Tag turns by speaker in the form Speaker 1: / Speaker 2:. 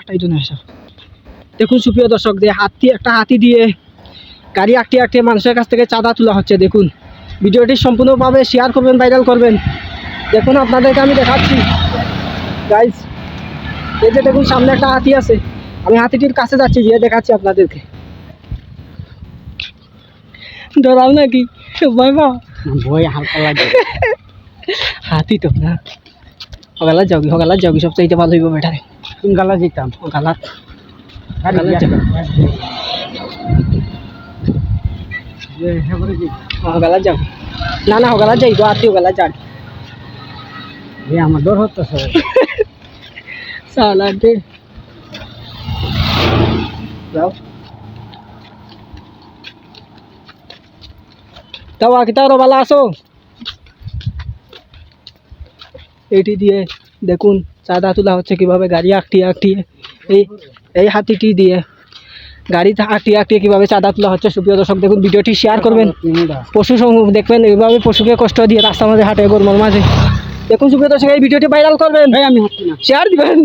Speaker 1: একটাই জন্য এসব দেখুন সুপ্রিয় দর্শক যে হাতি একটা হাতি দিয়ে গাড়ি আটকে আটকে মানুষের কাছ থেকে চাঁদা তোলা হচ্ছে দেখুন। ভিডিওটি সম্পূর্ণভাবে শেয়ার করবেন ভাইরাল করবেন। দেখুন আপনাদেরকে আমি দেখাচ্ছি। গাইজ এই যে দেখুন সামনে একটা হাতি আছে। আমি হাতিটির কাছে যাচ্ছি গিয়ে দেখাচ্ছি আপনাদেরকে। ডরাও নাকি? ভয়
Speaker 2: হালকা লাগে।
Speaker 1: হাতি তো না। হগালা যাওগি হগালা যাওগি সব চাইতে ভালো হইব বেটারে।
Speaker 2: কোন গালা যেতাম
Speaker 1: হগালা।
Speaker 2: গাড়ি
Speaker 1: গালা
Speaker 2: যাবে।
Speaker 1: যাবে।
Speaker 2: যে হেবরে যে
Speaker 1: হগালা যাও না না হগালা যাইব হাতি হগালা যান।
Speaker 2: এ আমার ডর হতেছে
Speaker 1: সালা দে। যাও। তাও আগে তাও ভালো আসো এইটি দিয়ে দেখুন চাঁদা তোলা হচ্ছে কীভাবে গাড়ি আঁকটিয়ে আঁকটিয়ে এই এই হাতিটি দিয়ে। গাড়ি আঁকটিয়ে আঁকটিয়ে কীভাবে চাঁদা তোলা হচ্ছে সুপ্রিয় দর্শক দেখুন ভিডিওটি শেয়ার করবেন। পশু সমূহ দেখবেন এইভাবে পশুকে কষ্ট দিয়ে রাস্তার মাঝে হাঁটে গরমের মাঝে। দেখুন সুপ্রিয় দর্শক এই ভিডিওটি ভাইরাল করবেন।
Speaker 2: ভাই আমি
Speaker 1: শেয়ার দিবেন।